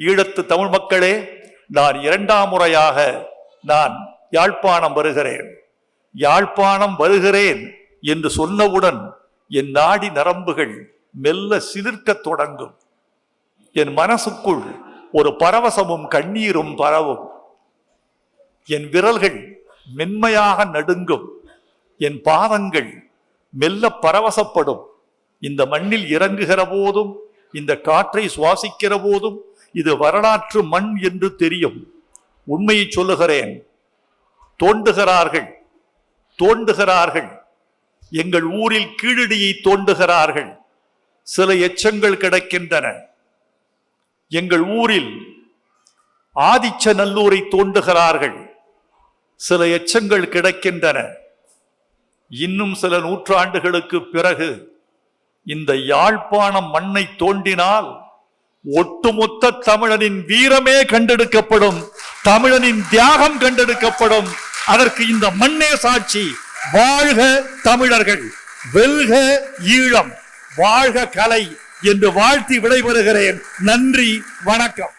ஈழத்து தமிழ் மக்களே நான் இரண்டாம் முறையாக நான் யாழ்ப்பாணம் வருகிறேன். யாழ்ப்பாணம் வருகிறேன் என்று சொன்னவுடன் என் நாடி நரம்புகள் மெல்ல சிலிர்க்கத் தொடங்கும். என் மனசுக்குள் ஒரு பரவசமும் கண்ணீரும் பரவும். என் விரல்கள் மென்மையாக நடுங்கும். என் பாதங்கள் மெல்ல பரவசப்படும். இந்த மண்ணில் இறங்குகிற போதும் இந்த காற்றை சுவாசிக்கிற போதும் இது வரலாற்று மண் என்று தெரியும். உண்மையை சொல்லுகிறேன். தோண்டுகிறார்கள். தோண்டுகிறார்கள். எங்கள் ஊரில் கீழடியை தோண்டுகிறார்கள். சில எச்சங்கள் கிடைக்கின்றன. எங்கள் ஊரில் ஆதிச்சநல்லூரை தோண்டுகிறார்கள். சில எச்சங்கள் கிடைக்கின்றன. இன்னும் சில நூற்றாண்டுகளுக்கு பிறகு இந்த யாழ்ப்பாணம் மண்ணை தோண்டினால் ஒட்டுமொத்த தமிழனின் வீரமே கண்டெடுக்கப்படும் தமிழனின் தியாகம் கண்டெடுக்கப்படும். அதற்கு இந்த மண்ணே சாட்சி வாழ்க தமிழர்கள் வெல்க ஈழம் வாழ்க கலை என்று வாழ்த்தி விடைபெறுகிறேன். நன்றி வணக்கம்.